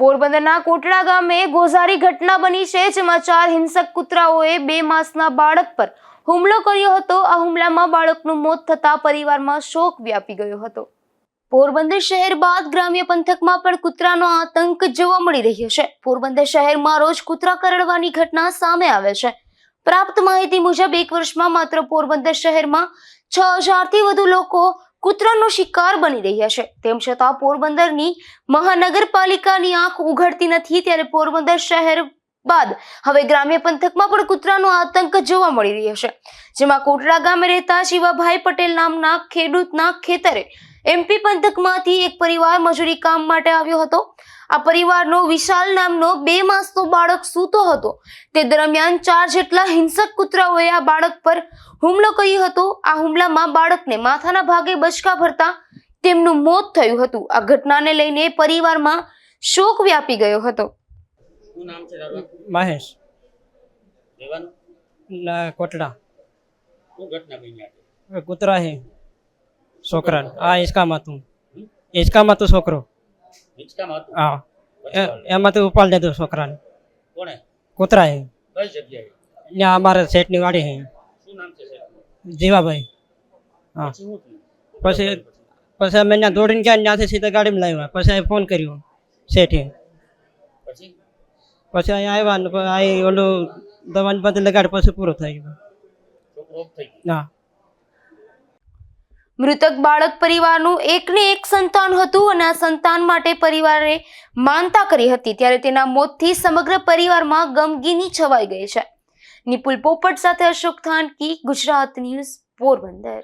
પોરબંદરના કોટડા ગામે ગોઝારી ઘટના બની છે, જેમાં ચાર હિંસક કૂતરાઓએ બે માસના બાળક પર હુમલો કર્યો હતો. આ હુમલામાં બાળકનું મોત થતા પરિવારમાં શોક વ્યાપી ગયો હતો. પોરબંદર શહેર બાદ ગ્રામ્ય પંથકમાં પણ કૂતરાનો આતંક જોવા મળી રહ્યો છે. પોરબંદર શહેરમાં રોજ કૂતરા કરડવાની ઘટના સામે આવે છે. પ્રાપ્ત માહિતી મુજબ, એક વર્ષમાં માત્ર પોરબંદર શહેરમાં છ હજારથી વધુ લોકો કૂતરાનો શિકાર બની રહ્યા છે. તેમ છતાં પોરબંદરની મહાનગરપાલિકાની આંખ ઉઘડતી નથી ત્યારે પોરબંદર શહેર બાદ હવે ગ્રામ્ય પંથકમાં પણ કૂતરાનો આતંક જોવા મળી રહ્યો છે. જેમાં કોટડા ગામે રહેતા શિવાભાઈ પટેલ નામના ખેડૂતના ખેતરે એમપી પંથકમાંથી એક પરિવાર મજૂરી કામ માટે આવ્યો હતો. આ પરિવારનો વિશાલ નામનો બે માસનો બાળક સૂતો હતો. તે દરમિયાન ચાર જેટલા હિંસક કૂતરાઓએ આ બાળક પર હુમલો કર્યો હતો. આ હુમલામાં બાળકને માથાના ભાગે બચકા ભરતા તેમનું મોત થયું હતું. આ ઘટનાને લઈને પરિવારમાં શોક વ્યાપી ગયો હતો. મહેશ. કોટડા. શું ઘટના બની આજે? કૂતરા હે છોકરા આ હિંચકામાં તું હિંચકામાં તું છોકરો. હતું? હા. એમાં તો ઉપાડ લીધો છોકરાને. કોણે? કૂતરા હે કઈ જગ્યાએ? ત્યાં અમારે શેઠની વાડી હે શું નામ છે જીવાભાઈ. હા. પછી પછી અમે ત્યાં દોડીને ગયા ત્યાંથી સીધા ગાડીમાં લાવ્યા. પછી અહીં ફોન કર્યો શેઠે. પછી? પછી અહીં આવ્યા ને અહીં ઓલું દવાની બધી લગાડી પછી પૂરો થઈ ગયો? હા. મૃતક બાળક પરિવારનું એકને એક સંતાન હતું અને આ સંતાન માટે પરિવારે માનતા કરી હતી ત્યારે તેના મોતથી સમગ્ર પરિવારમાં ગમગીની છવાઈ ગઈ છે. નિપુલ પોપટ સાથે અશોક થાનકી, ગુજરાત ન્યૂઝ પોરબંદર.